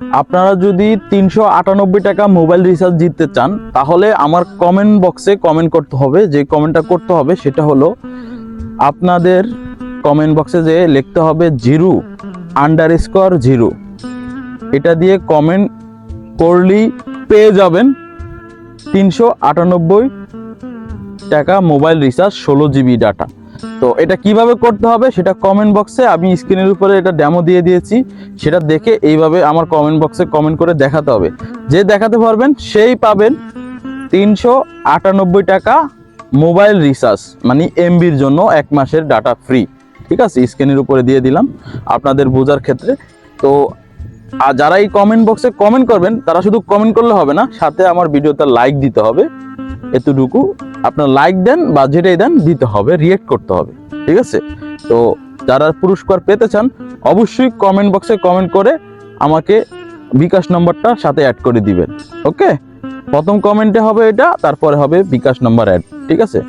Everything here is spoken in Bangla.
আপনারা যদি তিনশো আটানব্বই টাকা মোবাইল রিচার্জ জিততে চান, তাহলে আমার কমেন্ট বক্সে কমেন্ট করতে হবে। যে কমেন্টটা করতে হবে, সেটা হলো আপনাদের কমেন্ট বক্সে যে লিখতে হবে জিরো আন্ডার স্কোয়ার জিরো। এটা দিয়ে কমেন্ট করলেই পেয়ে যাবেন তিনশো আটানব্বই টাকা, মোবাইল রিচার্জ, ষোলো জিবি ডাটা তো এটা কীভাবে করতে হবে সেটা কমেন্ট বক্সে আমি স্ক্রিনের উপরে এটা ডেমো দিয়ে দিয়েছি। সেটা দেখে এইভাবে আমার কমেন্ট বক্সে কমেন্ট করে দেখাতে হবে। যে দেখাতে পারবেন সেই পাবেন তিনশো আটানব্বই টাকা মোবাইল রিচার্জ মানে এমবির জন্য এক মাসের ডাটা ফ্রি ঠিক আছে? স্ক্রিনের উপরে দিয়ে দিলাম আপনাদের বোঝার ক্ষেত্রে। তো, আর যারা এই কমেন্ট বক্সে কমেন্ট করবেন, তারা শুধু কমেন্ট করলে হবে না, সাথে আমার ভিডিওতে লাইক দিতে হবে। এতটুকু আপনার লাইক দেন বা যেটাই দেন দিতে হবে রিয়েক্ট করতে হবে, ঠিক আছে? তো যারা পুরস্কার পেতে চান, অবশ্যই কমেন্ট বক্সে কমেন্ট করে আমাকে বিকাশ নম্বরটা সাথে অ্যাড করে দিবেন ওকে প্রথম কমেন্টে হবে এটা, তারপরে হবে বিকাশ নম্বর অ্যাড ঠিক আছে?